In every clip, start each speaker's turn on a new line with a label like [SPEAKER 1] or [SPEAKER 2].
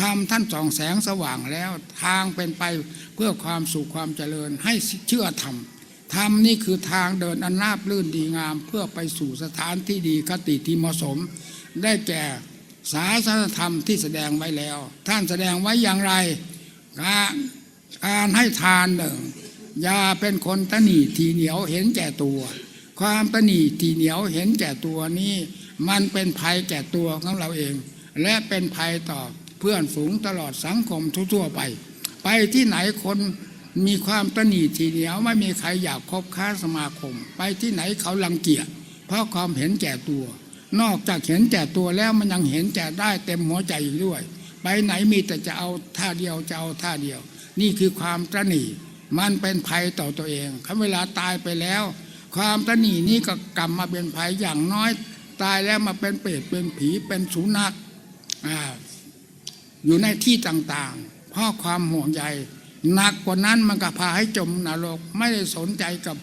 [SPEAKER 1] ธรรมท่านส่องแสงสว่างแล้วทางเป็นไปเพื่อความสุขความเจริญให้เชื่อธรรมธรรมนี่คือทางเดินอันราบรื่นดีงาม เพื่อไปสู่สถานที่ดีคติที่เหมาะสม ได้แก่ศาสนธรรมที่แสดงไว้แล้ว ท่านแสดงไว้อย่างไรการการให้ทานหนึ่งอย่าเป็นคนตหนีทีเหนียวเห็นแก่ตัว ความตหนีทีเหนียวเห็นแก่ตัวนี้ มันเป็นภัยแก่ตัวของเราเอง และเป็นภัยต่อ พื่อนฝูงตลอดสังคมทั่วๆไป ไปที่ไหนคนมีความตนีทีเหนียวไม่มีใครอยากคบค้าสมาคม ไปที่ไหนเขาลังเกียจเพราะความเห็นแก่ตัว นอกจากเห็นแก่ตัวแล้วมันยังเห็นแก่ได้เต็มหัวใจอีกด้วย ไปไหนมีแต่จะเอาท่าเดียวจะเอาท่าเดียว นี่คือความตนีมันเป็นภัยต่อตัวเองคำเวลาตายไปแล้ว ความตนีนี้ก็กลับมาเป็นภัยอย่างน้อย ตายแล้วมาเป็นเปรตเป็นผีเป็นสุนัข อยู่ในที่ต่างๆ เพราะความห่วงใยหนักกว่านั้นมันก็พาให้จมนรกไม่ได้สนใจกับ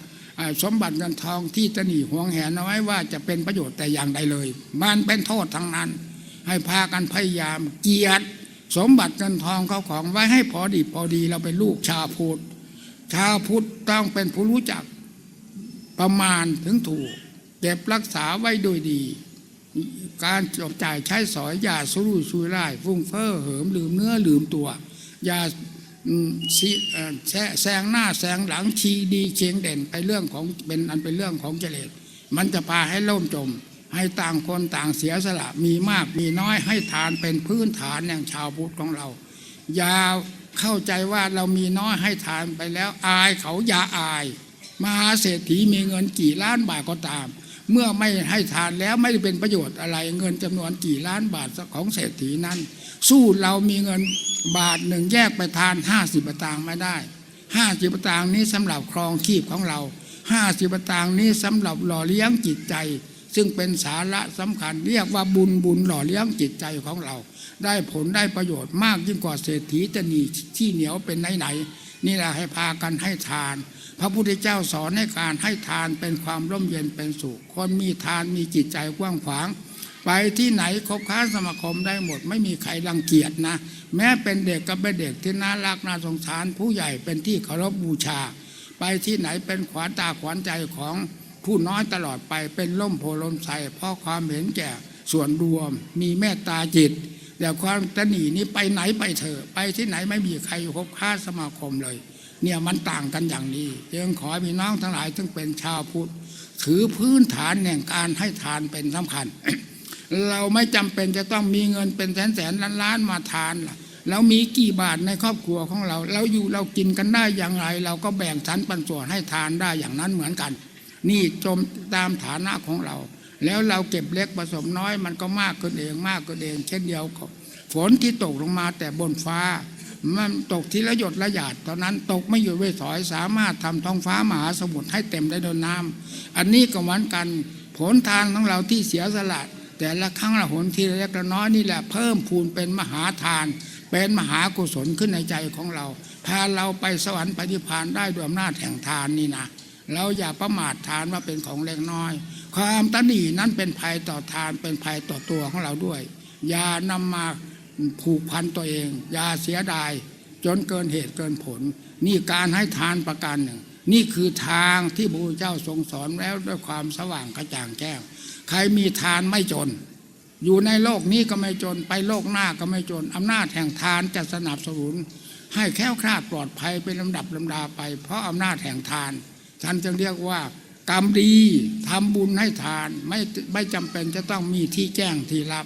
[SPEAKER 1] สมบัติเงินทองที่ตระหนีห่วงแหนเอาไว้ว่าจะเป็นประโยชน์แต่อย่างใดเลย มันเป็นโทษทั้งนั้น ให้พากันพยายามเกียรติสมบัติเงินทองเขาของไว้ให้พอดีพอดีเราเป็นลูกชาวพุทธชาวพุทธต้องเป็นผู้รู้จักประมาณถึงถูกเก็บรักษาไว้โดยดี การจบจ่ายใช้สอยอย่าสุรุ่ยสุร่าย ฟุ้งเฟ้อเหิมลืมเนื้อลืมตัว อย่าอืมสิเอ่อแซงหน้าแซงหลังชีดีเชียงเด่นไปเรื่องของเป็นอันเป็นเรื่องของเจเลสมันจะพาให้ล่มจม ให้ต่างคนต่างเสียสละมีมากมีน้อยให้ทานเป็นพื้นฐานอย่างชาวพุทธของเรา อย่าเข้าใจว่าเรามีน้อยให้ทานไปแล้วอายเขาอย่าอาย มหาเศรษฐีมีเงินกี่ล้านบาทก็ตาม เมื่อไม่ให้ทานแล้วไม่เป็นประโยชน์อะไร เงินจำนวนกี่ล้านบาทของเศรษฐีนั้น สู้เรามีเงินบาทหนึ่งแยกไปทานห้าสิบตางค์ไม่ได้ห้าสิบตางค์นี้สำหรับครองชีพของเราห้าสิบตางค์นี้สำหรับหล่อเลี้ยงจิตใจ ซึ่งเป็นสาระสำคัญเรียกว่าบุญบุญหล่อเลี้ยงจิตใจของเรา ได้ผลได้ประโยชน์มากยิ่งกว่าเศรษฐีจะหนีที่เหนียวเป็นไหนไหนๆนี่แหละให้พากันให้ทาน พระพุทธเจ้าสอนให้การให้ทานเป็นความร่มเย็นเป็นสุข คนมีทานมีจิตใจกว้างขวาง ไปที่ไหนคบค้าสมาคมได้หมด ไม่มีใครรังเกียจนะ แม้เป็นเด็กก็เป็นเด็กที่น่ารักน่าสงสาร ผู้ใหญ่เป็นที่เคารพบูชา ไปที่ไหนเป็นขวานตาขวานใจของผู้น้อยตลอดไปเป็นล่มโพลมใสเพราะความเห็นแก่ส่วนรวม มีเมตตาจิตแต่ความตะหนีนี้ไปไหนไปเถอะไปที่ไหนไม่มีใครคบค้าสมาคมเลย เนี่ยมันต่างกันอย่างนี้จึงขอให้พี่น้องทั้งหลายซึ่งเป็นชาวพุทธถือพื้นฐานแห่งการให้ทานเป็นสำคัญ เราไม่จำเป็นจะต้องมีเงินเป็นแสนแสนล้านล้านมาทานล่ะเรามีกี่บาทในครอบครัวของเรา เราอยู่เรากินกันได้อย่างไร เราก็แบ่งสรรปันส่วนให้ทานได้อย่างนั้นเหมือนกัน นี่จมตามฐานะของเรา แล้วเราเก็บเล็กผสมน้อยมันก็มากขึ้นเองมากขึ้นเอง เช่นเดียวกับฝนที่ตกลงมาแต่บนฟ้า มันตกทีละหยดละหยาดเท่านั้นตกไม่หยุดไม่ถอยสามารถทำท้องฟ้ามหาสมุทรให้เต็มได้ด้วยน้ำอันนี้ก็เหมือนกันผลทานของเราที่เสียสละแต่ละครั้งละหนทีละเล็กละน้อยนี่แหละเพิ่มพูนเป็นมหาทาน เป็นมหากุศลขึ้นในใจของเรา พาเราไปสวรรค์ปฏิพานได้ด้วยอำนาจแห่งทานนี่นะเราอย่าประมาททานว่าเป็นของเล็กน้อย ความตนีนั้นเป็นภัยต่อทานเป็นภัยต่อตัวของเราด้วย อย่านำมา ผูกพันตัวเอง อย่าเสียดาย จนเกินเหตุเกินผล นี่การให้ทานประการหนึ่ง นี่คือทางที่พระพุทธเจ้าทรงสอนแล้วด้วยความสว่างกระจ่างแจ้งใครมีทานไม่จน อยู่ในโลกนี้ก็ไม่จน ไปโลกหน้าก็ไม่จนอำนาจแห่งทานจะสนับสนุน ให้แค้วคลาดปลอดภัยเป็นลำดับลำดาไป เพราะอำนาจแห่งทานท่านจึงเรียกว่ากรรมดีทำบุญให้ทานไม่ไม่จำเป็นจะต้องมีที่แจ้งที่รับ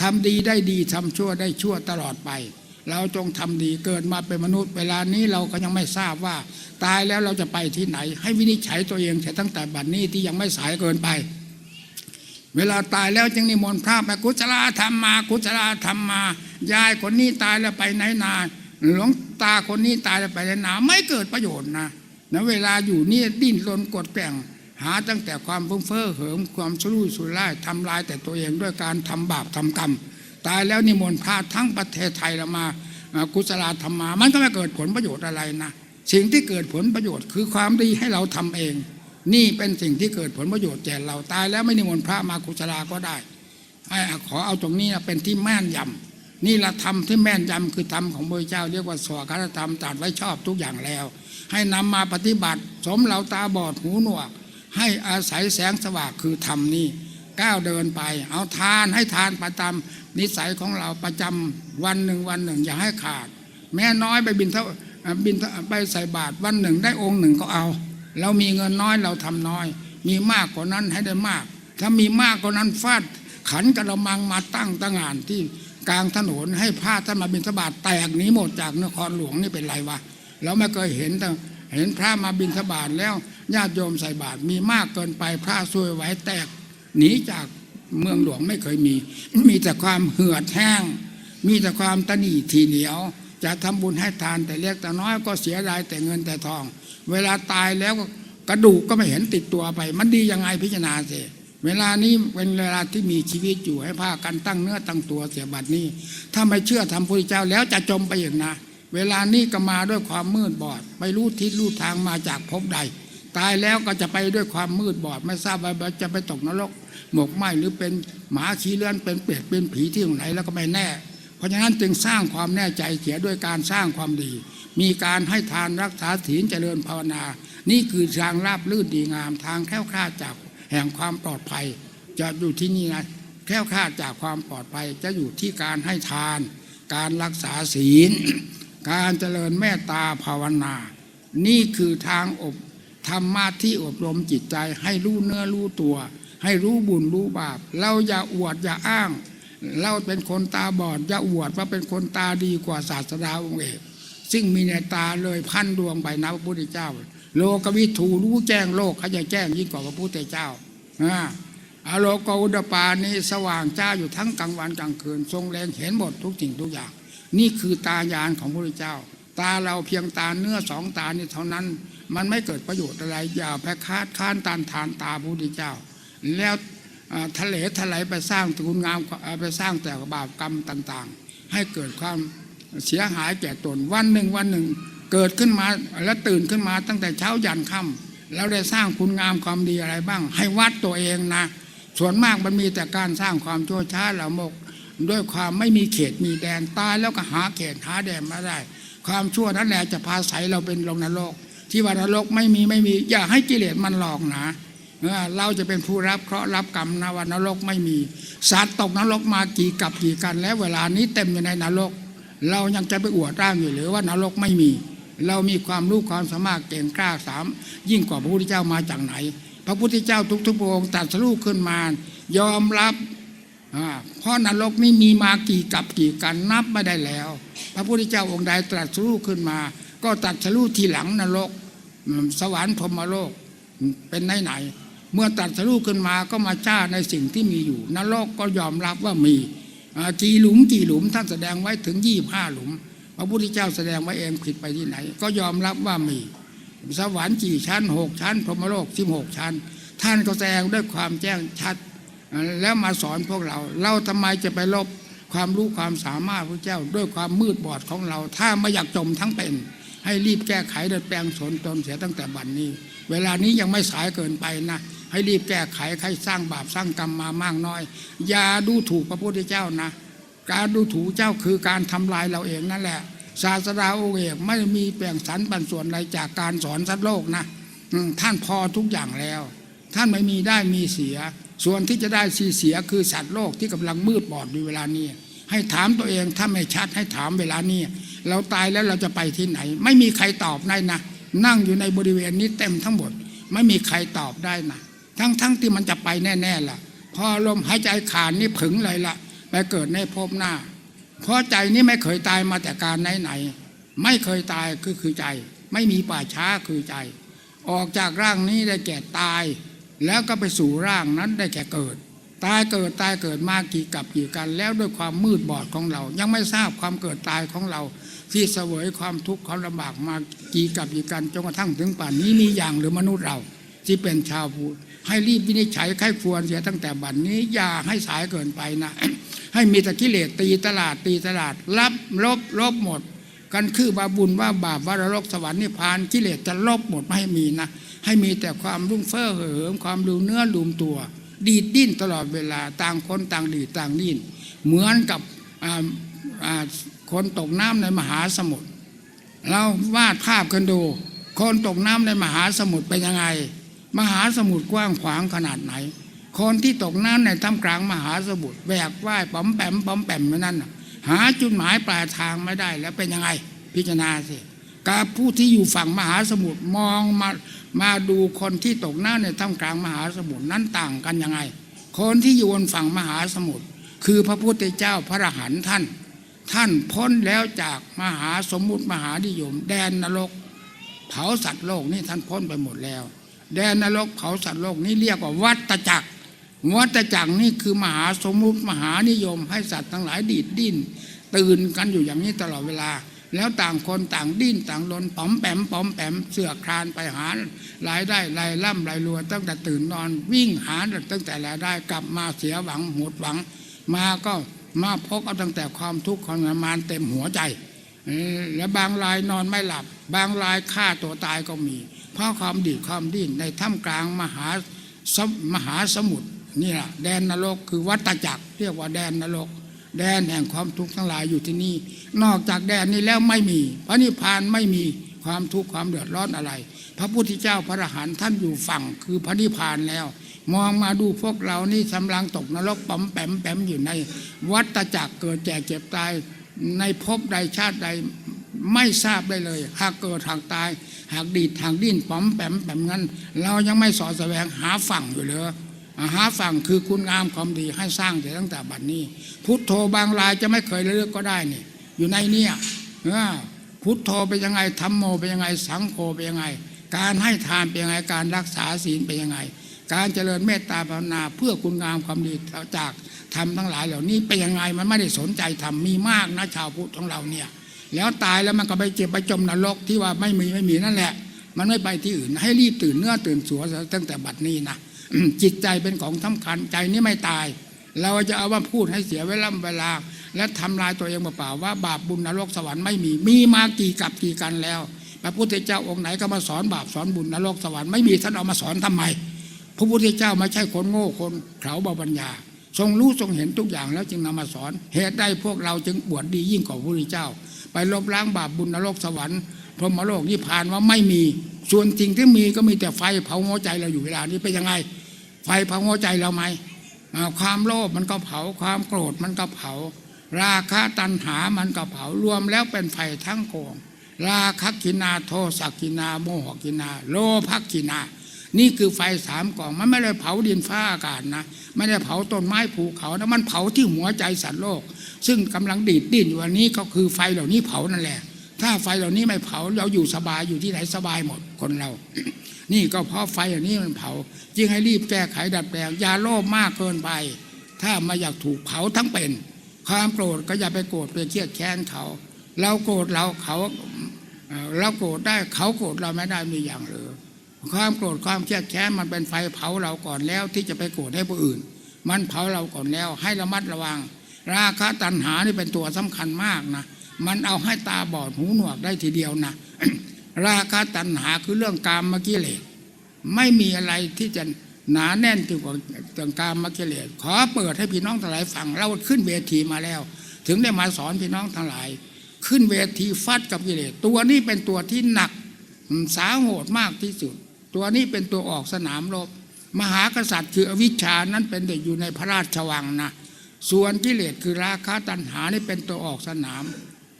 [SPEAKER 1] ทำดีได้ดีทำชั่วได้ชั่วตลอดไป เราจงทำดีเกิดมาเป็นมนุษย์เวลานี้เราก็ยังไม่ทราบว่า ตายแล้วเราจะไปที่ไหน ให้วินิจฉัยตัวเองแต่ตั้งแต่บัดนี้ที่ยังไม่สายเกินไป เวลาตายแล้วจึงนิมนต์พระไปกุศลธรรมมากุศลธรรมมายายคนนี้ตายแล้วไปไหนนาหลวงตาคนนี้ตายแล้วไปไหนนาไม่เกิดประโยชน์นะนะเวลาอยู่นี่ดิ้นรนกดแกล้ง หาตั้งแต่ความฟุ้งเฟ้อเหิมความสุรุ่ยสุร่ายทำลายแต่ตัวเองด้วยการทำบาปทำกรรม ตายแล้วนิมนต์พระทั้งประเทศไทยเรามากุศลธรรมมา มันก็ไม่เกิดผลประโยชน์อะไรนะสิ่งที่เกิดผลประโยชน์คือความดีให้เราทำเอง นี่เป็นสิ่งที่เกิดผลประโยชน์แก่เราตายแล้วไม่นิมนต์พระมากุศลาก็ได้ขอเอาตรงนี้เป็นที่แม่นยำนี่ละธรรมที่แม่นยำคือธรรมของพระเจ้าเรียกว่าสวากธรรมตรัสไว้ชอบทุกอย่างแล้ว ให้นำมาปฏิบัติ สมเราตาบอดหูหนวก ให้อาศัยแสงสว่างคือธรรมนี้ก้าวเดินไป เอาทานให้ทานประจำนิสัยของเราประจำวันหนึ่งวันหนึ่ง อย่าให้ขาด แม้น้อยไปบินเท่าบินไปใส่บาตรวันหนึ่งได้องค์หนึ่งก็เอา เรามีเงินน้อยเราทำน้อย มีมากกว่านั้นให้ได้มาก ถ้ามีมากกว่านั้นฟาดขันกระมังมาตั้งตั้งงานที่กลางถนนให้พระท่านมาบินสบาตแตกหนีหมดจากนครหลวงนี่เป็นไรวะเราไม่เคยเห็นแต่ เห็นพระมาบินสบาตแล้วญาติโยมใส่บาตรมีมากเกินไปพระซวยไว้แตกหนีจากเมืองหลวงไม่เคยมี มีแต่ความเหือดแห้ง มีแต่ความตนีทีเหนียว จะทำบุญให้ทานแต่เล็กแต่น้อยก็เสียดายแต่เงินแต่ทอง เวลาตายแล้วกระดูกก็ไม่เห็นติดตัวไป มันดียังไงพิจารณาเสียเวลานี้เป็นเวลาที่มีชีวิตอยู่ให้พากันตั้งเนื้อตั้งตัวเสียบัดนี้ ถ้าไม่เชื่อทำพระเจ้าแล้วจะจมไปอย่างนะ เวลานี้ก็มาด้วยความมืดบอด ไม่รู้ทิศรู้ทางมาจากภพใด ตายแล้วก็จะไปด้วยความมืดบอด ไม่ทราบว่าจะไปตกนรก หมกไหมหรือเป็นหมาขี้เลื่อนเป็นเปรตเป็นผีที่ไหนแล้วก็ไม่แน่ เพราะฉะนั้นจึงสร้างความแน่ใจเสียด้วยการสร้างความดี มีการให้ทานรักษาศีลเจริญภาวนา นี่คือทางราบลื่นดีงามทางแคล้วคลาดจากแห่งความปลอดภัย จะอยู่ที่นี่นะแคล้วคลาดจากความปลอดภัยจะอยู่ที่การให้ทาน การรักษาศีล การเจริญเมตตาภาวนา นี่คือทางอบธรรมะที่อบรมจิตใจให้รู้เนื้อรู้ตัว ให้รู้บุญรู้บาป เราอย่าอวดอย่าอ้าง เราเป็นคนตาบอดอย่าอวดว่าเป็นคนตาดีกว่าศาสดาองค์เอกซึ่งมีในตาเลยพันดวงไปนะพระพุทธเจ้า โลกวิถูรู้แจ้งโลกเขาจะแจ้งยิ่งกว่าพระพุทธเจ้าอาอโลกอุดปานี้สว่างจ้าอยู่ทั้งกลางวันกลางคืน ทรงแรงเห็นหมดทุกสิ่งทุกอย่าง นี่คือตาญาณของพระพุทธเจ้า ตาเราเพียงตาเนื้อสองตานี่เท่านั้น มันไม่เกิดประโยชน์อะไรอย่าไปคาดค้านตานทานตาพระพุทธเจ้า แล้วทะเลทลายไปสร้างคุณงามไปสร้างแต่บาปกรรมต่าง ๆ ให้เกิดความเสียหายแก่ตนวันหนึ่งวันหนึ่ง เกิดขึ้นมาแล้วตื่นขึ้นมาตั้งแต่เช้ายันค่ำแล้วได้สร้างคุณงามความดีอะไรบ้าง ให้วัดตัวเองนะส่วนมากมันมีแต่การสร้างความชั่วช้าละมก ด้วยความไม่มีเขตมีแดนตายแล้วก็หาเขตหาแดนมาได้ ความชั่วนั้นแหละจะพาใสเราเป็นลงนรก ที่ว่านรกไม่มีไม่มี อย่าให้กิเลสมันหลอกนะเราจะเป็นผู้รับเคราะห์รับกรรมนะวันนรกไม่มีสัตว์ตกนรกมากี่กับกี่กัน แล้วเวลานี้เต็มอยู่ในนรก เรายังจะไปอวดร่างอยู่หรือว่านรกไม่มี เรามีความรู้ความสามารถเก่งกล้าสาม ยิ่งกว่าพระพุทธเจ้ามาจากไหน พระพุทธเจ้าทุกๆพระองค์ตรัสรู้ขึ้นมา ยอมรับ เพราะนรกนี่มีมากี่กับกี่กันนับไม่ได้แล้ว พระพุทธเจ้าองค์ใดตรัสรู้ขึ้นมา ก็ตรัสรู้ทีหลังนรก สวรรค์พรหมโลกเป็นไหนไหน เมื่อตรัสรู้ขึ้นมาก็มาจ้าในสิ่งที่มีอยู่ นรกก็ยอมรับว่ามีกี่หลุมกี่หลุมท่านแสดงไว้ถึงยี่ห้าหลุม พระพุทธเจ้าแสดงไว้เองผิดไปที่ไหน ก็ยอมรับว่ามี สวรรค์กี่ชั้นหกชั้น พรหมโลกสิบหกชั้น ท่านก็แสดงด้วยความแจ้งชัด แล้วมาสอนพวกเรา เราทำไมจะไปลบความรู้ความสามารถพระเจ้า ด้วยความมืดบอดของเรา ถ้าไม่อยากจมทั้งเป็น ให้รีบแก้ไขดินแปลงสนตนเสียตั้งแต่บัดนนี้ เวลานี้ยังไม่สายเกินไปนะให้รีบแก้ไขใครสร้างบาปสร้างกรรมมามากน้อย อย่าดูถูกพระพุทธเจ้านะ การดูถูกเจ้าคือการทำลายเราเองนั่นแหละ ศาสดาโอเอกไม่มีแบ่งสรรปันส่วนอะไรจากการสอนสัตว์โลกนะท่านพอทุกอย่างแล้ว ท่านไม่มีได้มีเสีย ส่วนที่จะได้สีเสียคือสัตว์โลกที่กำลังมืดบอดในเวลานี้ ให้ถามตัวเองถ้าไม่ชัดให้ถามเวลานี้เราตายแล้วเราจะไปที่ไหน ไม่มีใครตอบได้นะนั่งอยู่ในบริเวณนี้เต็มทั้งหมด ไม่มีใครตอบได้นะทั้งๆทที่มันจะไปแน่ๆล่ะ พอลมหายใจขาดนี่ผึ่งเลยล่ะไปเกิดในภพหน้า เพราะใจนี้ไม่เคยตายมาแต่การไหนๆไม่เคยตายคือคือใจ ไม่มีป่าช้าคือใจ ออกจากร่างนี้ได้แก่ตาย แล้วก็ไปสู่ร่างนั้นได้แก่เกิด ตายเกิดตายเกิดมากี่กับกี่กัน แล้วด้วยความมืดบอดของเรา ยังไม่ทราบความเกิดตายของเรา ที่เสวยความทุกข์ความลำบากมากี่กับกี่กันจนกระทั่งถึงป่านนี้มีอย่างหรือมนุษย์เรา ที่เป็นชาวพุทธให้รีบวินิจฉัยไข้ควรเสียตั้งแต่บัดนนี้อย่าให้สายเกินไปนะ ให้มีตะกิเลสตีตลาดตีตลาดรับลบลบหมด กันคือบาบุญว่าบาปวารลกสวรรค์นิพพานกิเลสจะลบหมดไม่ให้มีนะ ให้มีแต่ความรุ่งเฟ้อเหิมความลืมเนื้อลืมตัว ดีดดิ้นตลอดเวลาต่างคนต่างดีต่างดิ้นเหมือนกับคนตกน้ำในมหาสมุทรเราวาดภาพกันดู คนตกน้ำในมหาสมุทรเป็นยังไง มหาสมุทรกว้างขวางขนาดไหน คนที่ตกน้ำในท่ามกลางมหาสมุทรแบกว่ายป๋อมแปมป๋อมแปมไม่นั่นหาจุดหมายปลายทางไม่ได้แล้วเป็นยังไง พิจารณาสิ กับผู้ที่อยู่ฝั่งมหาสมุทรมองมามาดูคนที่ตกน้ำในท่ามกลางมหาสมุทรนั้นต่างกันยังไง คนที่อยู่บนฝั่งมหาสมุทรคือพระพุทธเจ้าพระอรหันต์ท่าน ท่านพ้นแล้วจากมหาสมุทรมหานิยม แดนนรก เผาสัตว์โลกนี่ท่านพ้นไปหมดแล้ว แดนนรกเผาสัตว์โลกนี่เรียกว่าวัตจักรวัตจักรนี่คือมหาสมุทรมหานิยม ให้สัตว์ทั้งหลายดีดดิ้นตื่นกันอยู่อย่างนี้ตลอดเวลา แล้วต่างคนต่างดิ้นต่างลนป๋อมแปมป๋อมแปมเสือกคลานไปหารายได้รายร่ำรายรวยตั้งแต่ตื่นนอนวิ่งหาตั้งแต่รายได้กลับมาเสียหวังหมดหวัง มาก็มาพกเอาตั้งแต่ความทุกข์ความทรมานเต็มหัวใจ แล้วบางรายนอนไม่หลับ บางรายฆ่าตัวตายก็มี เพราะความดีความดิ้นในถ้ำกลางมหามมหาสมุทรนี่แหละแดนนรกคือวัตจักร เรียกว่าแดนนรก แดนแห่งความทุกข์ทั้งหลายอยู่ที่นี่ นอกจากแดนนี้แล้วไม่มีพระนิพพานไม่มีความทุกข์ความเดือดร้อนอะไร พระพุทธเจ้าพระอรหันต์ท่านอยู่ฝั่งคือพระนิพพานแล้ว มองมาดูพวกเรานี่กำลังตกนรกป๋อมแปมแปมอยู่ใน วัตจักรเกิดแก่เจ็บตายในภพใดชาติใดไม่ทราบได้เลย หากเกิดหากตาย หากดีดหากดิ้นป๋อมแปมแปมนั้น เรายังไม่สอดแสวงหาฝั่งอยู่เลย หาฝั่งคือคุณงามความดีให้สร้างแต่ตั้งแต่บัดนี้ พุทโธบางรายจะไม่เคยเลือกก็ได้นี่อยู่ในเนี่ยพุทโธเป็นยังไงธรรมโมเป็นยังไง สังโฆเป็นยังไง การให้ทานเป็นยังไงการรักษาศีลเป็นยังไง การเจริญเมตตาภาวนาเพื่อคุณงามความดีจากทำทั้งหลายเหล่านี้เป็นยังไงมันไม่ได้สนใจทำมีมากนะชาวพุทธของเราเนี่ยแล้วตายแล้วมันก็ไปเจ็บไปจมนรกที่ว่าไม่มีไม่มีนั่นแหละ มันไม่ไปที่อื่นให้รีบตื่นเนื้อตื่นสัวตั้งแต่บัดนี้นะ จิตใจเป็นของสำคัญใจนี้ไม่ตาย เราจะเอาว่าพูดให้เสียเวลาเวลา และทำลายตัวเองเปล่าๆว่า บาปบุญนรกสวรรค์ไม่มี มีมากี่กับกี่กันแล้ว พระพุทธเจ้าองค์ไหนก็มาสอนบาปสอนบุญนรกสวรรค์ไม่มีท่านเอามาสอนทำไม พระพุทธเจ้าไม่ใช่คนโง่คนเขาเบาปัญญา ทรงรู้ทรงเห็นทุกอย่างแล้วจึงนำมาสอน เหตุใดพวกเราจึงบวชดียิ่งกว่าพระพุทธเจ้า ไปลบล้างบาปบุญนรกสวรรค์พรหมโลกนิพพานว่าไม่มี ส่วนจริงที่มีก็มีแต่ไฟเผาหัวใจเราอยู่เวลานี้เป็นยังไง ไฟเผาหัวใจเราไหมความโลภมันก็เผาความโกรธมันก็เผา ราคะตัณหามันก็เผารวมแล้วเป็นไฟทั้งกองราคะกินาโทสักกินาโมหกินา โลภกินา นี่คือไฟสามกอง มันไม่ได้เผาดินฟ้าอากาศนะไม่ได้เผาต้นไม้ภูเขานะมันเผาที่หัวใจสัตว์โลก ซึ่งกำลังดีดดิ้นอยู่อันนี้ก็คือไฟเหล่านี้เผานั่นแหละ ถ้าไฟเหล่านี้ไม่เผาเราอยู่สบายอยู่ที่ไหนสบายหมดคนเรา นี่ก็เพราะไฟเหล่านี้มันเผา จึงให้รีบแก้ไขดัดแปลงอย่าโลภมากเกินไป ถ้ามาอยากถูกเผาทั้งเป็น ความโกรธก็อย่าไปโกรธไปเครียดแค้นเขา เราโกรธเราเขาเราโกรธได้เขาโกรธเราไม่ได้มีอย่างเลยความโกรธความเครียดแค้นมันเป็นไฟเผาเราก่อนแล้วที่จะไปโกรธให้ผู้อื่น มันเผาเราก่อนแล้ว ให้ระมัดระวัง ราคะตัณหานี่เป็นตัวสำคัญมากนะมันเอาให้ตาบอดหูหนวกได้ทีเดียวนะ ราคะตัณหาคือเรื่องกามมกิเลสไม่มีอะไรที่จะหนาแน่นถึงกว่าเรื่องกามมกิเลสขอเปิดให้พี่น้องทั้งหลายฟังเราขึ้นเวทีมาแล้ว ถึงได้มาสอนพี่น้องทั้งหลาย ขึ้นเวทีฟัดกับกิเลสตัวนี้เป็นตัวที่หนักสาโหดมากที่สุด ตัวนี้เป็นตัวออกสนามรบ มหากษัตริย์คืออวิชชานั้นเป็นเด็กอยู่ในพระราชวังนะส่วนกิเลสคือราคะตัณหานี่เป็นตัวออกสนาม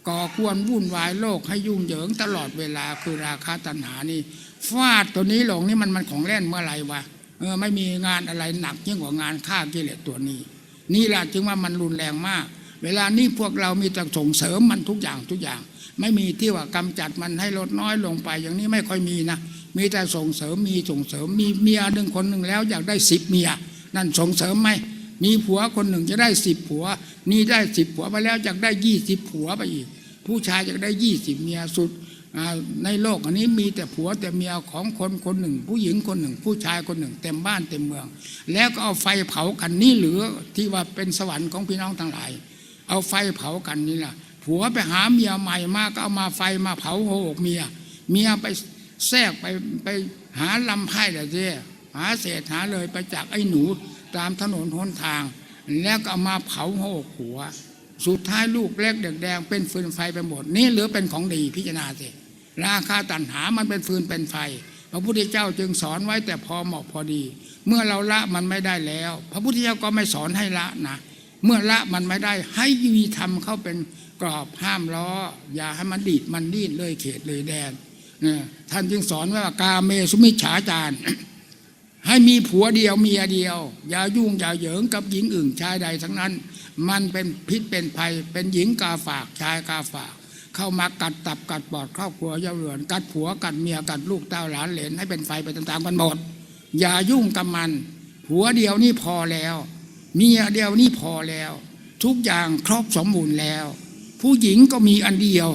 [SPEAKER 1] ก่อกวนวุ่นวายโลกให้ยุ่งเหยิงตลอดเวลาคือราคะตัณหานี่ฟาดตัวนี้หลงนี่มันมันของเล่นเมื่อไหร่วะเออไม่มีงานอะไรหนักยิ่งกว่างานฆ่ากิเลสตัวนี้ นี่แหละจึงว่ามันรุนแรงมาก เวลานี้พวกเรามีแต่ส่งเสริมมันทุกอย่างทุกอย่าง ไม่มีที่ว่ากำจัดมันให้ลดน้อยลงไป อย่างนี้ไม่ค่อยมีนะมีแต่ส่งเสริมมีส่งเสริมมีเมียหนึ่งคนหนึ่งแล้วอยากได้สิบเมีย นั่นส่งเสริมไหมมีผัวคนหนึ่งจะได้สิบผัว นี่ได้สิบผัวไปแล้วอยากได้ยี่สิบผัวไปอีก ผู้ชายอยากได้ยี่สิบเมียสุดในโลกอันนี้มีแต่ผัวแต่เมียของคนคนหนึ่ง ผู้หญิงคนหนึ่ง ผู้ชายคนหนึ่ง เต็มบ้านเต็มเมือง แล้วก็เอาไฟเผากันนี่เหลือที่ว่าเป็นสวรรค์ของพี่น้องทั้งหลาย เอาไฟเผากันนี่แหละผัวไปหาเมียใหม่มาก็เอามาไฟมาเผาโหกเมีย เมียไปแทรกไปไปหาลำไพ่แต่เจ้หาเศษหาเลยไปจากไอ้หนูตามถนนหนทาง แล้วก็เอามาเผาโหกหัว สุดท้ายลูกเล็กเด็กแดงเป็นฟืนไฟไปหมด นี่เหลือเป็นของดีพิจารณาสิราคาตัณหามันเป็นฟืนเป็นไฟ พระพุทธเจ้าจึงสอนไว้แต่พอเหมาะพอดี เมื่อเราละมันไม่ได้แล้ว พระพุทธเจ้าก็ไม่สอนให้ละนะเมื่อละมันไม่ได้ให้ยีทำเข้าเป็นกรอบห้ามล้อ อย่าให้มันดีดมันดีดเลยเขตเลยแดนเนี่ยท่านจึงสอนว้ว่ากาเมสุมิจฉาจาร ให้มีผัวเดียวเมียเดียว อย่ายุ่งอย่าเหยิงกับหญิงอื่นชายใดทั้งนั้น มันเป็นพิษเป็นภัยเป็นหญิงกาฝากชายกาฝาก เข้ามากัดตับกัดปอดครอบครัวเย้าเรือนกัดผัวกัดเมียกัดลูกเต้าหลานเหลนให้เป็นไฟไปต่ามๆกันหมดอย่ายุ่งกับมัน ผัวเดียวนี่พอแล้วเมียเดียวนี่พอแล้ว ทุกอย่างครบสมบูรณ์แล้ว ผู้หญิงก็มีอันเดียว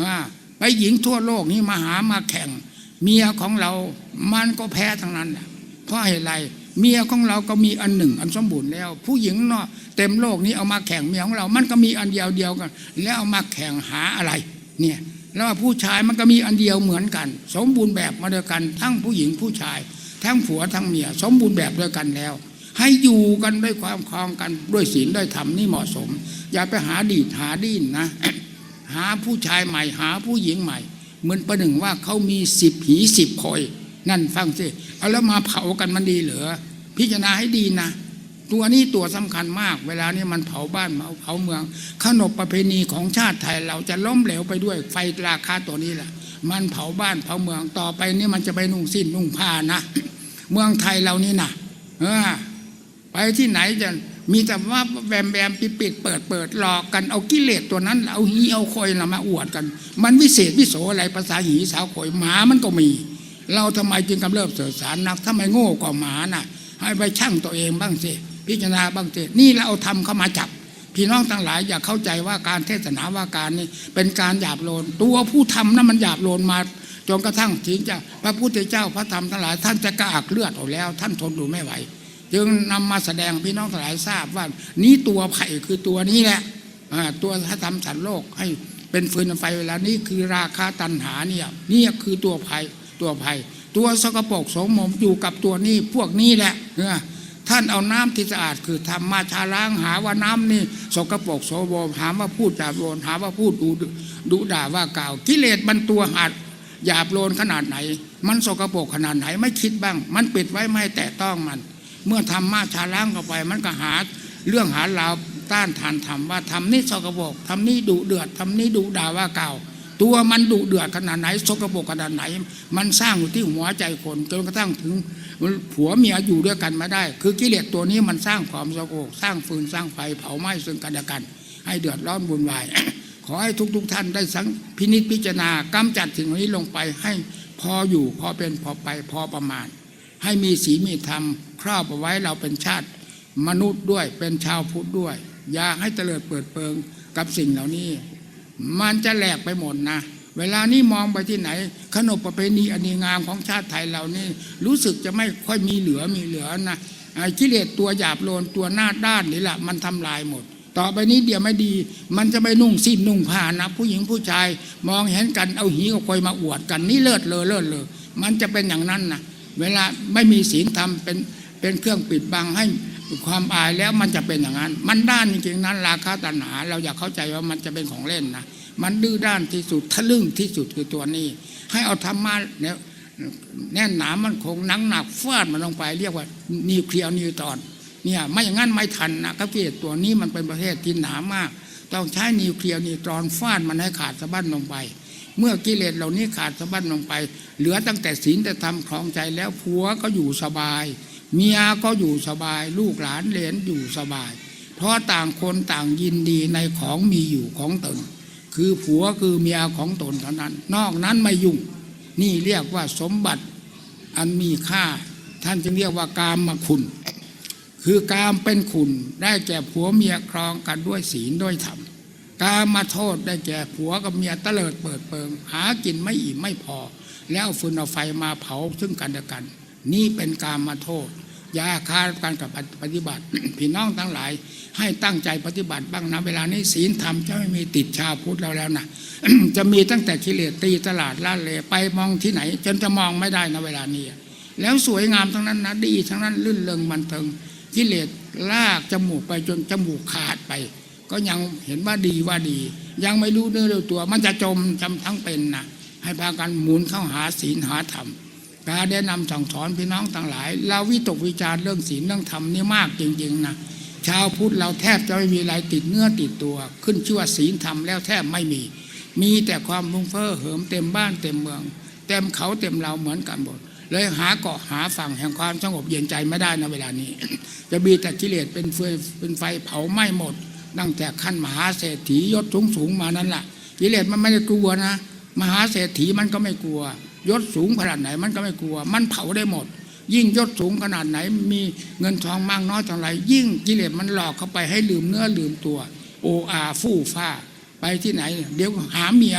[SPEAKER 1] อ่าไปหญิงทั่วโลกนี้มาหามาแข่ง เมียของเรามันก็แพ้ทั้งนั้นแหละ เพราะเหตุไรเมียของเราก็มีอันหนึ่ง อันสมบูรณ์แล้ว ผู้หญิงเนาะเต็มโลกนี้เอามาแข่งเมียของเรา มันก็มีอันเดียวเดียวกัน แล้วเอามาแข่งหาอะไร เนี่ยแล้วผู้ชายมันก็มีอันเดียวเหมือนกัน สมบูรณ์แบบมาด้วยกัน ทั้งผู้หญิงผู้ชาย ทั้งผัวทั้งเมีย สมบูรณ์แบบด้วยกันแล้ว ให้อยู่กันด้วยความคลองกันด้วยศีลด้วยธรรมนี่เหมาะสม อย่าไปหาดีดหาดิ้นนะ หาผู้ชายใหม่หาผู้หญิงใหม่ เหมือนประหนึ่งว่าเขามีสิบหีสิบคอย นั่นฟังสิเอาแล้วมาเผากันมันดีเหรอพิจารณาให้ดีนะตัวนี้ตัวสำคัญมาก เวลานี้มันเผาบ้านเผาเผาเมือง ขนบประเพณีของชาติไทยเราจะล้มเหลวไปด้วยไฟราคาตัวนี้แหละมันเผาบ้านเผาเมืองต่อไปนี่มันจะไปนุ่งสิ้นนุ่งผ้านะเมืองไทยเรานี่นะเออ ไปที่ไหนจะมีแต่ว่าแบมแบมปิดปิดเปิดเปิดหลอกกันเอากิเลสตัวนั้น เอาหีเอาคอยเรามาอวดกัน มันวิเศษวิโสอะไรภาษาหีสาวคอยหมามันก็มี เราทำไมจึงกำเริบเสดสารนักทำไมโง่กว่าหมาน่ะ ให้ไปชั่งตัวเองบ้างสิพิจารณาบ้างสินี่เราเอาทำเข้ามาจับ พี่น้องทั้งหลายอย่าเข้าใจว่าการเทศนาว่าการนี่เป็นการหยาบโลน ตัวผู้ทำนั้นมันหยาบโลนมาจนกระทั่งถึงจะพระพุทธเจ้าพระธรรมทั้งหลาย ท่านจะกระอักเลือดออกแล้ว ท่านทนดูไม่ไหว จึงนำมาแสดงพี่น้องทั้งหลายทราบว่า นี้ตัวไผ่คือตัวนี้แหละตัวถ้าทำสัตว์โลกให้เป็นฟืนไฟเวลานี้คือราคาตันหาเนี่ยนี่คือตัวไผ่ ตัวไผ่ตัวสกปรกสมมอยู่กับตัวนี้พวกนี้แหละเออท่านเอาน้ำที่สะอาดคือทำมาชาล้างหาว่าน้ำนี่สกปรกโสมมหาว่าพูดจาโลนหาว่าพูดดูดุด่าว่ากล่าว กิเลสมันตัวหัดหยาบโลนขนาดไหน มันสกปรกขนาดไหนไม่คิดบ้าง มันปิดไว้ไม่แตะต้องมัน เมื่อทำมาชาล้างเข้าไป มันก็หาเรื่องหาราวต้านทานทำว่าทำนี่สกปรกทำนี่ดุเดือดทำนี่ดุด่าว่าเก่า ตัวมันดุเดือดขนาดไหนสกปรกขนาดไหน มันสร้างอยู่ที่หัวใจคนจนกระทั่งถึงผัวเมียอยู่ด้วยกันมาได้ คือกิเลสตัวนี้มันสร้างความสกปรกสร้างฟืนสร้างไฟเผาไหม้ซึ่งกันและกัน ให้เดือดร้อนวุ่นวาย ขอให้ทุกๆทท่านได้สังพินิจพิจารณากำจัดสิ่งเหล่านี้ลงไปให้พออยู่พอเป็นพอไปพอประมาณ ให้มีศีลมีธรรม ครอบเอาไว้เราเป็นชาติ มนุษย์ด้วยเป็นชาวพุทธด้วย อย่าให้เตลิดเปิดเปิงกับสิ่งเหล่านี้ มันจะแหลกไปหมดนะ เวลานี้มองไปที่ไหน ขนบประเพณีอันดีงามของชาติไทยเรานี่รู้สึกจะไม่ค่อยมีเหลือมีเหลือนะไอ้กิเลสตัวหยาบโลนตัวหน้าด้านนี่แหละมันทำลายหมด ต่อไปนี้เดี๋ยวไม่ดี มันจะไปนุ่งสิ้นนุ่งผ้านะ ผู้หญิงผู้ชายมองเห็นกันเอาหีกับคอยมาอวดกันนี่เลิศเลอเลิศเลอมันจะเป็นอย่างนั้นนะเวลาไม่มีศีลธรรมเป็นเป็นเครื่องปิดบังให้ ความอายแล้วมันจะเป็นอย่างนั้น มันด้านจริงๆนั้น ราคาตัณหา เราอยากเข้าใจว่ามันจะเป็นของเล่นนะมันดื้อด้านที่สุดทะลึ่งที่สุดคือตัวนี้ ให้เอาธรรมะเนี่ยแน่นหนามันคงหนังหนักฟาดมันลงไปเรียกว่านิวเคลียร์นิวตอนเนี่ยไม่อย่างนั้นไม่ทันนะกระเกียตัวนี้มันเป็นประเภทที่หนามาก ต้องใช้นิวเคลียร์นิวตรอนฟาดมันให้ขาดสะบั้นลงไป เมื่อกิเลสเหล่านี้ขาดสะบั้นลงไป เหลือตั้งแต่ศีลแต่ทำครองใจแล้วผัวก็อยู่สบาย เมียก็อยู่สบาย ลูกหลานเหลนอยู่สบาย เพราะต่างคนต่างยินดีในของมีอยู่ของตน คือผัวคือเมียของตนเท่านั้น นอกนั้นไม่ยุ่ง นี่เรียกว่าสมบัติอันมีค่า ท่านจึงเรียกว่ากามมาคุณ คือกามเป็นคุณได้แก่ผัวเมียครองกันด้วยศีลด้วยธรรมกามมาโทษได้แก่ผัวกับเมียเตลิดเปิดเปิง หากินไม่อิ่มไม่พอ แล้วฟืนเอาไฟมาเผาซึ่งกันและกัน นี่เป็นกามมาโทษอย่าคาดการกับปฏิบัติพี่น้องทั้งหลาย ให้ตั้งใจปฏิบัติบ้างนะเวลานี้ศีลธรรมจะไม่มีติดชาวพุทธเราแล้วนะจะมีตั้งแต่กิเลสตีตลาดล่าเลไปมองที่ไหน จนจะมองไม่ได้นะเวลานี้ แล้วสวยงามทั้งนั้นนะดีทั้งนั้นลื่นเริงบันเทิงกิเลสลากจมูกไปจนจมูกขาดไป ก็ยังเห็นว่าดีว่าดี ยังไม่รู้เนื้อเรู้ตัว มันจะจมจำทั้งเป็นนะให้พากันหมุนเข้าหาศีลหาธรรม การแนะนำสั่งสอนพี่น้องทั้งหลาย เราวิตกวิจารเรื่องศีลเรื่องธรรมนี่มากจริงๆนะชาวพุทธเราแทบจะไม่มีอะไรติดเนื้อติดตัว ขึ้นชื่อว่าศีลธรรมแล้วแทบไม่มี มีแต่ความรุ่งเฟ้อเหิมเต็มบ้านเต็มเมือง เต็มเขาเต็มเราเหมือนกันหมดเลยหาเกาะหาฝั่งแห่งความสงบเย็นใจไม่ได้ในะเวลานี้ จะมีแต่กิเลสเป็นไฟเป็นไฟเผาไหม้หมดตั้งแต่ขั้นมหาเศรษฐียศสูงสูงมานั่นแหละกิเลสมันไม่ได้กลัวนะ มหาเศรษฐีมันก็ไม่กลัว ยศสูงขนาดไหนมันก็ไม่กลัว มันเผาได้หมด ยิ่งยศสูงขนาดไหน มีเงินทองมากน้อยเท่าไหร่ยิ่งกิเลสมันหลอกเข้าไปให้ลืมเนื้อลืมตัว โออาฟู่ฟ้า ไปที่ไหน เดี๋ยวหาเมีย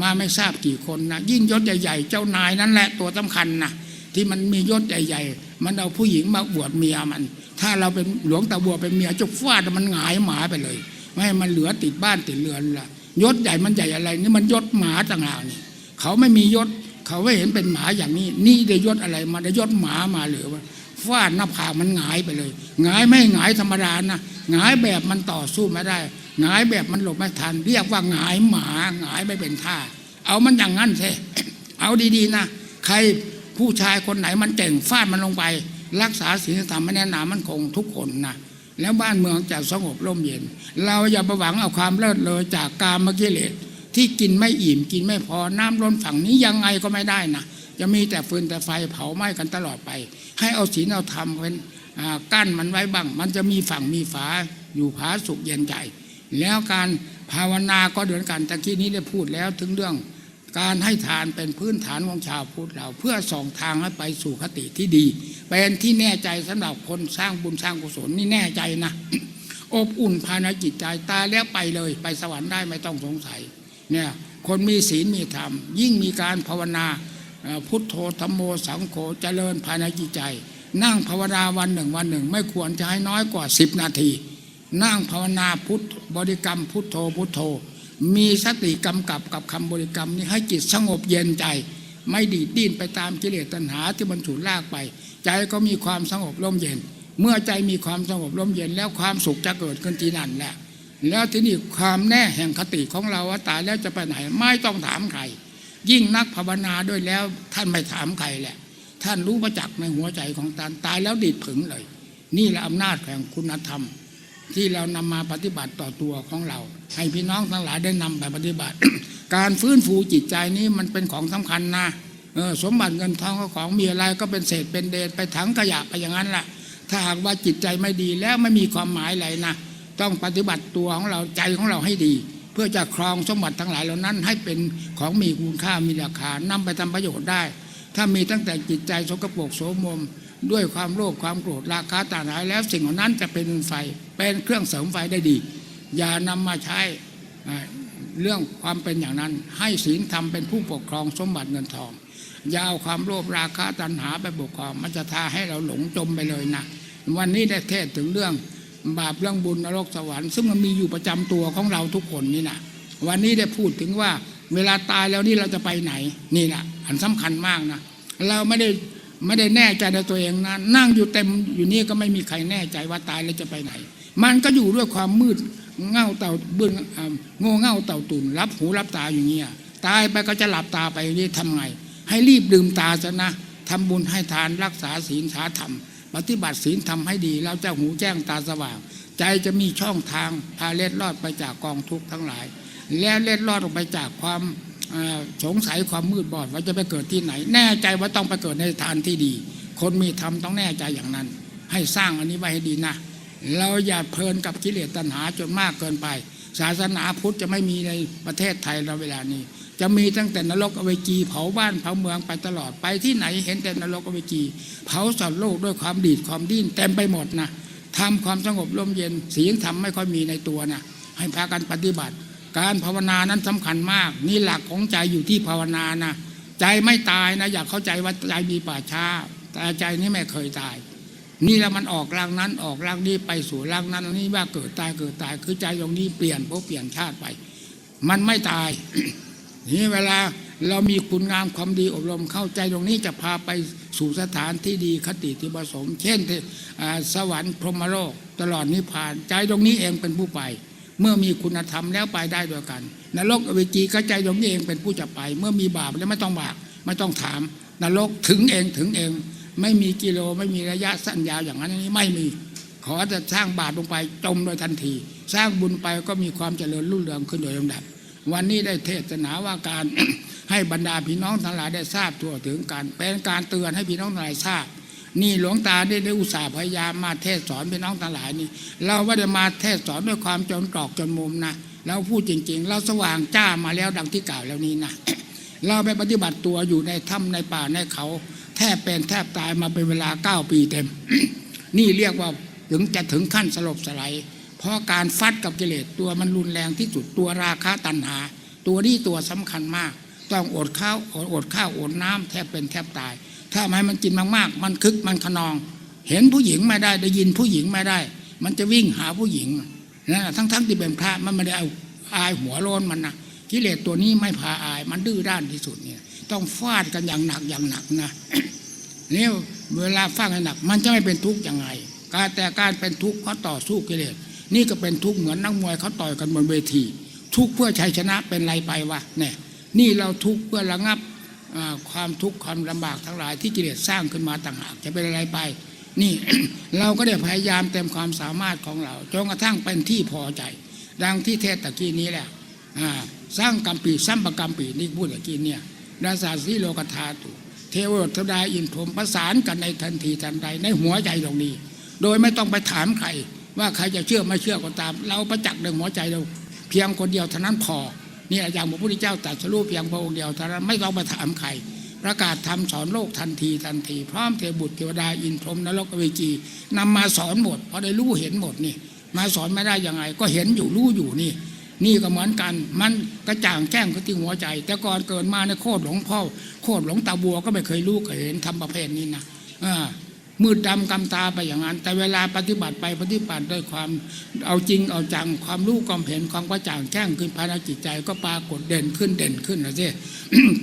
[SPEAKER 1] มาไม่ทราบกี่คนนะยิ่งยศใหญ่ๆ เจ้านายนั่นแหละตัวสำคัญนะที่มันมียศใหญ่ ๆ มันเอาผู้หญิงมาบวชเมียมัน ถ้าเราเป็นหลวงตาบัวเป็นเมียจะฟาดมันหงายหมาไปเลย ไม่ให้มันเหลือติดบ้านติดเรือนละยศใหญ่มันใหญ่อะไรนี่มันยศหมาต่างหากนี่เขาไม่มียศ เขาไม่เห็นเป็นหมาอย่างนี้ นี่ได้ยศอะไรมาได้ยศหมามาหรือว่าฟาดหน้าผากมันหงายไปเลยหงายไม่หงายธรรมดานะหงายแบบมันต่อสู้ไม่ได้หงายแบบมันหลบไม่ทัน เรียกว่าหงายหมาหงายไม่เป็นท่า เอามันอย่างนั้นเถเอาดีๆนะใครผู้ชายคนไหนมันเก่งฟาดมันลงไป รักษาศีลธรรมไม่แน่นามันคงทุกคนนะแล้วบ้านเมืองจะสงบร่มเย็น เราอย่าไปหวังเอาความเลิศเลยจากการมกิเลส ที่กินไม่อิ่มกินไม่พอน้ำล้นฝั่งนี้ยังไงก็ไม่ได้นะจะมีแต่ฟืนแต่ไฟเผาไหม้กันตลอดไป ให้เอาศีลเอาธรรมเป็นกั้นมันไว้บ้าง มันจะมีฝั่งมีฝาอยู่ผาสุขเย็นใจ แล้วการภาวนาก็เดือนกันตะกี้นี้ได้พูดแล้วถึงเรื่อง การให้ทานเป็นพื้นฐานของชาวพุทธเรา เพื่อส่องทางให้ไปสู่คติที่ดี เป็นที่แน่ใจสำหรับคนสร้างบุญสร้างกุศลนี่แน่ใจนะอบอุ่นภายในจิตใจตายแล้วไปเลย ไปสวรรค์ได้ไม่ต้องสงสัย เนี่ยคนมีศีลมีธรรม ยิ่งมีการภาวนาพุทโธธรรมโมสังโฆเจริญภายในจิตใจ นั่งภาวนาวันหนึ่งวันหนึ่ง ไม่ควรจะให้น้อยกว่าสิบนาที นั่งภาวนาพุทธบริกรรมพุทโธพุทโธ มีสติกำกับกับคำบริกรรมนี้ให้จิตสงบเย็นใจ ไม่ดีดดิ้นไปตามกิเลสตัณหาที่มันฉุดลากไป ใจก็มีความสงบร่มเย็น เมื่อใจมีความสงบร่มเย็นแล้วความสุขจะเกิดขึ้นที่นั่นแหละ แล้วที่นี่ความแน่แห่งคติของเราว่าตายแล้วจะไปไหน ไม่ต้องถามใคร ยิ่งนักภาวนาด้วยแล้ว ท่านไม่ถามใครแหละ ท่านรู้ประจักษ์ในหัวใจของตานตายแล้วดีดผึงเลย นี่แหละอำนาจแห่งคุณธรรม ที่เรานำมาปฏิบัติต่อตัวของเรา ให้พี่น้องทั้งหลายได้นำไปปฏิบัติ การฟื้นฟูจิตใจนี้มันเป็นของสำคัญนะออสมบัติเงินทองก็ของมีอะไรก็เป็นเศษเป็นเดชไปถังขยะไปอย่างนั้นแหละถ้าหากว่าจิตใจไม่ดีแล้วไม่มีความหมายอะไรนะ ต้องปฏิบัติตัวของเราใจของเราให้ดี เพื่อจะครองสมบัติทั้งหลายเหล่านั้น ให้เป็นของมีคุณค่ามีราคานำไปทำประโยชน์ได้ ถ้ามีตั้งแต่จิตใจสกปรกโสมม ด้วยความโลภความโกรธราคะต่างหายแล้วสิ่งเหล่านั้นจะเป็นไฟเป็นเครื่องเสริมไฟได้ดี อย่านำมาใช้เรื่องความเป็นอย่างนั้น ให้ศีลธรรมเป็นผู้ปกครองสมบัติเงินทองอย่าเอาความโลภราคะตัณหาไปปกครองมันจะทาให้เราหลงจมไปเลยนะวันนี้ได้เทศถึงเรื่อง บาปเรื่องบุญนรกสวรรค์ซึ่งมันมีอยู่ประจำตัวของเราทุกคนนี่นะวันนี้ได้พูดถึงว่าเวลาตายแล้วนี่เราจะไปไหนนี่แหละอันสำคัญมากนะเราไม่ได้ไม่ได้แน่ใจในตัวเองนะนั่งอยู่เต็มอยู่นี่ก็ไม่มีใครแน่ใจว่าตายแล้วจะไปไหน มันก็อยู่ด้วยความมืดเง่าเต่าเบื้องโง่เง่าเต่าตุนรับหูรับตาอย่างเงี้ยตายไปก็จะหลับตาไปนี่ทำไง ให้รีบดื่มตาซะนะทำบุญให้ทานรักษาศีลสาธรรม ปฏิบัติศีลทำให้ดีแล้วจะหูแจ้งตาสว่าง ใจจะมีช่องทางพาเล็ดลอดไปจากกองทุกข์ทั้งหลาย แล้วเล็ดลอดออกไปจากความสงสัยความมืดบอดว่าจะไปเกิดที่ไหน แน่ใจว่าต้องไปเกิดในทานที่ดี คนมีธรรมต้องแน่ใจอย่างนั้น ให้สร้างอันนี้ไว้ให้ดีนะ เราอย่าเพลินกับกิเลสตัณหาจนมากเกินไป ศาสนาพุทธจะไม่มีในประเทศไทยเราเวลานี้ จะมีตั้งแต่นรกอเวจีเผาบ้านเผาเมืองไปตลอดไปที่ไหนเห็นแต่นรกอเวจีเผาสัตว์โลกด้วยความดีดความดิ้นเต็มไปหมดนะทำความสงบร่มเย็นศีลธรรมไม่ค่อยมีในตัวนะให้พากันปฏิบัติ การภาวนานั้นสำคัญมาก นี่หลักของใจอยู่ที่ภาวนานะใจไม่ตายนะ อยากเข้าใจว่าใจมีป่าช้าแต่ใจนี้ไม่เคยตาย นี่แล้วมันออกร่างนั้นออกร่างนี้ไปสู่ร่างนั้นนี่ว่าเกิดตายเกิดตายคือใจตรงนี้เปลี่ยนเพราะเปลี่ยนชาติไป มันไม่ตาย นี่เวลาเรามีคุณงามความดีอบรมเข้าใจตรงนี้จะพาไปสู่สถานที่ดีคติที่ประสงค์เช่นสวรรค์พรหมโลกตลอดนิพพานใจตรงนี้เองเป็นผู้ไป เมื่อมีคุณธรรมแล้วไปได้ด้วยกันนรกอเวจีก็ใจดวงนี้เองเป็นผู้จะไป เมื่อมีบาปแล้วไม่ต้องบาปไม่ต้องถามนรกถึงเองถึงเอง ไม่มีกิโลไม่มีระยะสั้นยาวอย่างนั้นนี้ไม่มีขอจะสร้างบาปลงไปจมโดยทันที สร้างบุญไปก็มีความเจริญรุ่งเรืองขึ้นโดยลำดับ วันนี้ได้เทศนาว่าการให้บรรดาพี่น้องทั้งหลายได้ทราบทั่วถึงการเป็นการเตือนให้พี่น้องทั้งหลายทราบ นี่หลวงตาได้ได้อุตส่าห์พยายามมาเทศสอนพี่น้องทั้งหลายนี่ เราไม่ได้มาเทศสอนด้วยความจนตรอกจนมุมนะเราพูดจริง ๆ เราสว่างจ้ามาแล้วดังที่กล่าวแล้วนี้นะเราไปปฏิบัติตัวอยู่ในถ้ำในป่าในเขา แทบเป็นแทบตายมาเป็นเวลาเก้าปีเต็ม นี่เรียกว่าถึงจะถึงขั้นสลบสลาย เพราะการฟัดกับกิเลสตัวมันรุนแรงที่สุดตัวราคะตัณหา ตัวนี้ตัวสำคัญมาก ต้องอดข้าวอดอดข้าวอดน้ำแทบเป็นแทบตาย ถ้าไม่มันกินมากๆ มันคึกมันขนอง เห็นผู้หญิงไม่ได้ได้ยินผู้หญิงไม่ได้ มันจะวิ่งหาผู้หญิงนะทั้งๆที่เป็นพระมันไม่ได้เอาอายหัวโลนมันนะกิเลสตัวนี้ไม่พาอาย มันดื้อด้านที่สุดเนี่ย ต้องฟาดกันอย่างหนักอย่างหนักนะนี่เวลาฟังให้หนัก มันจะไม่เป็นทุกข์ยังไงการแต่การเป็นทุกข์เพราะต่อสู้กิเลส นี่ก็เป็นทุกข์เหมือนนักมวยเขาต่อยกันบนเวที ทุกข์เพื่อชัยชนะเป็นไรไปวะเนี่ยนี่เราทุกข์เพื่อระงับความทุกข์ความลำบากทั้งหลายที่กิเลสสร้างขึ้นมาต่างหากจะเป็นอะไรไป นี่เราก็ได้พยายามเต็มความสามารถของเราจนกระทั่งเป็นที่พอใจ ดังที่เทศตะกี้นี้แหละสร้างกรรมปีซ้ำประกรรมปีนี่พูดตะกี้เนี่ยดาสาสีโลกธาตุเทวดาอินทรมประสานกันในทันทีทันใดในหัวใจตรงนี้ โดยไม่ต้องไปถามใคร ว่าใครจะเชื่อไม่เชื่อก็ตาม เราประจักษ์ในหัวใจเราเพียงคนเดียวเท่านั้นพอนี่อย่างพระพุทธเจ้าตรัสรู้เพียงพระองค์เดียวเท่านั้นไม่ต้องไปถามใครประกาศทำสอนโลกทันทีทันที พร้อมเทวบุตรเทวดาอินทรมนรกเวจีนำมาสอนหมดเพราะได้รู้เห็นหมดนี่ มาสอนไม่ได้ยังไง ก็เห็นอยู่รู้อยู่นี่ นี่ก็เหมือนกัน มันกระจ่างแจ้งขึ้นที่หัวใจ แต่ก่อนเกิดมาในโคตรหลวงพ่อโคตรหลวงตาบัวก็ไม่เคยรู้เคยเห็นทำประเภทนี้นะอ่า มืดดำกำตาไปอย่างนั้น แต่เวลาปฏิบัติไปปฏิบัติด้วยความเอาจริงเอาจังความรู้ความเห็นความกระจ่างแจ้งขึ้นภายในจิตใจก็ปรากฏเด่นขึ้นเด่นขึ้นนะสิ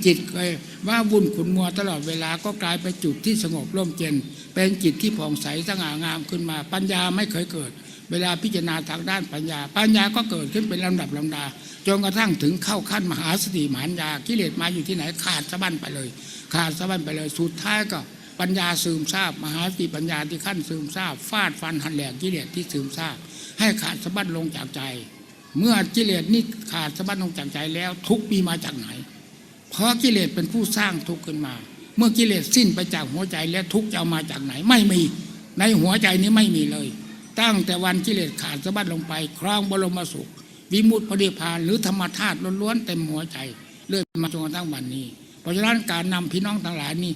[SPEAKER 1] จิตเคยว่าวุ่นขุนมัวตลอดเวลาก็กลายไปจุดที่สงบร่มเย็นเป็นจิตที่ผ่องใสสง่างามขึ้นมา ปัญญาไม่เคยเกิด เวลาพิจารณาทางด้านปัญญา ปัญญาก็เกิดขึ้นเป็นลำดับลำดาจนกระทั่งถึงเข้าขั้นมหาสติมหานยากิเลสมาอยู่ที่ไหนขาดสะบั้นไปเลย ขาดสะบั้นไปเลยสุดท้ายก็ ปัญญาซึมซาบ มหาสติปัญญาที่ขั้นซึมซาบฟาดฟันหันแหลกกิเลสที่ซึมซาบ ให้ขาดสะบั้นลงจากใจ เมื่อกิเลสนี่ขาดสะบั้นลงจากใจแล้ว ทุกข์มีมาจากไหน เพราะกิเลสเป็นผู้สร้างทุกข์ขึ้นมา เมื่อกิเลสสิ้นไปจากหัวใจแล้วทุกข์จะเอามาจากไหนไม่มี ในหัวใจนี้ไม่มีเลย ตั้งแต่วันกิเลสขาดสะบั้นลงไป ครองบรมสุขวิมุตติพระนิพานหรือธรรมธาตุล้วนๆเต็มหัวใจเรื่อยมาจนกระทั่งวันนี้ เพราะฉะนั้นการนำพี่น้องทั้งหลายนี่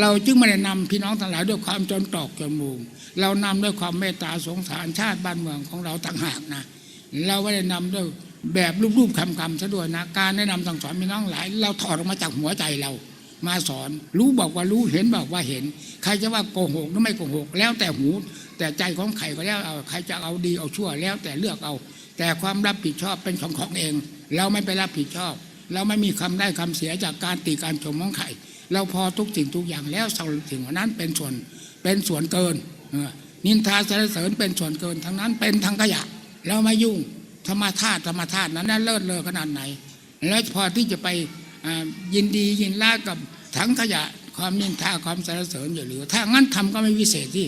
[SPEAKER 1] เราจึงไม่ได้นำพี่น้องทั้งหลายด้วยความจนตอกจนมุงเรานำด้วยความเมตตาสงสารชาติบ้านเมืองของเราต่างหากนะเราไม่ได้นำด้วยแบบรูปๆคำๆซะด้วยนะการแนะนำสั่งสอนพี่น้องหลาย เราถอดออกมาจากหัวใจเรา มาสอนรู้บอกว่ารู้เห็นบอกว่าเห็น ใครจะว่าโกหกหรือไม่โกหก แล้วแต่หู แต่ใจของใครก็แล้วเอาใครจะเอาดีเอาชั่วแล้วแต่เลือกเอา แต่ความรับผิดชอบเป็นของของเอง เราไม่ไปรับผิดชอบ เราไม่มีคำได้คำเสียจากการตีการชมของใครเราพอทุกสิ่งทุกอย่างแล้วสิ่งเหล่านั้นเป็นส่วนเป็นส่วนเกินนินทาสรรเสริญเป็นส่วนเกินทั้งนั้นเป็นทั้งขยะเราไม่ยุ่งธรรมธาตุธรรมธาตุนั้นเลิศเลอขนาดไหน แล้วพอที่จะไปยินดียินร้ายกับถังขยะความนินทาความสรรเสริญอยู่หรือ ถ้างั้นทำก็ไม่วิเศษที่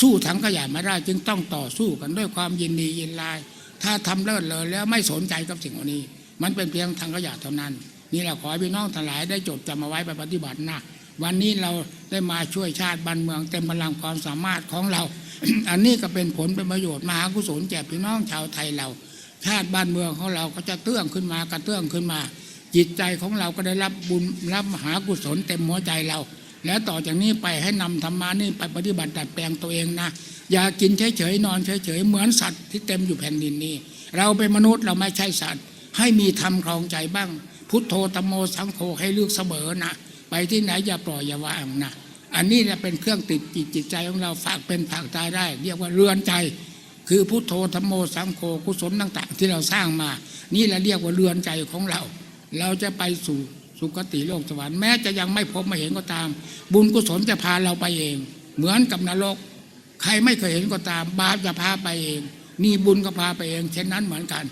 [SPEAKER 1] สู้ถังขยะไม่ได้จึงต้องต่อสู้กันด้วยความยินดียินร้าย ถ้าทำเลิศเลอแล้วไม่สนใจกับสิ่งเหล่านี้ มันเป็นเพียงถังขยะเท่านั้น นี่แหละขอให้พี่น้องทั้งหลายได้จดจำเอาไว้ไปปฏิบัตินะวันนี้เราได้มาช่วยชาติบ้านเมืองเต็มพลังความสามารถของเรา อันนี้ก็เป็นผลเป็นประโยชน์มหากุศลแก่พี่น้องชาวไทยเรา ชาติบ้านเมืองของเราก็จะเตื้องขึ้นมากระเตื้องขึ้นมา จิตใจของเราก็ได้รับบุญรับมหากุศลเต็มหัวใจเรา แล้วต่อจากนี้ไปให้นำธรรมานี่ไปปฏิบัติดัดแปลงตัวเองนะ อย่ากินเฉยๆนอนเฉยๆเหมือนสัตว์ที่เต็มอยู่แผ่นดินนี้ เราเป็นมนุษย์เราไม่ใช่สัตว์ ให้มีธรรมครองใจบ้าง พุทโธตมโมสังโฆให้เลือกเสมอนะไปที่ไหนอย่าปล่อยอย่าวางนะอันนี้จะเป็นเครื่องติดจิตจิตใจของเราฝากเป็นฝากตายได้ เรียกว่าเรือนใจ คือพุทโธธรรมโมสังโฆกุศลต่างๆ ที่เราสร้างมา นี่แหละเรียกว่าเรือนใจของเรา เราจะไปสู่สุคติโลกสวรรค์แม้จะยังไม่พบม่เห็นก็ตาม บุญกุศลจะพาเราไปเอง เหมือนกับนรก ใครไม่เคยเห็นก็ตาม บาปจะพาไปเองมีบุญก็พาไปเอง เช่นนั้นเหมือนกัน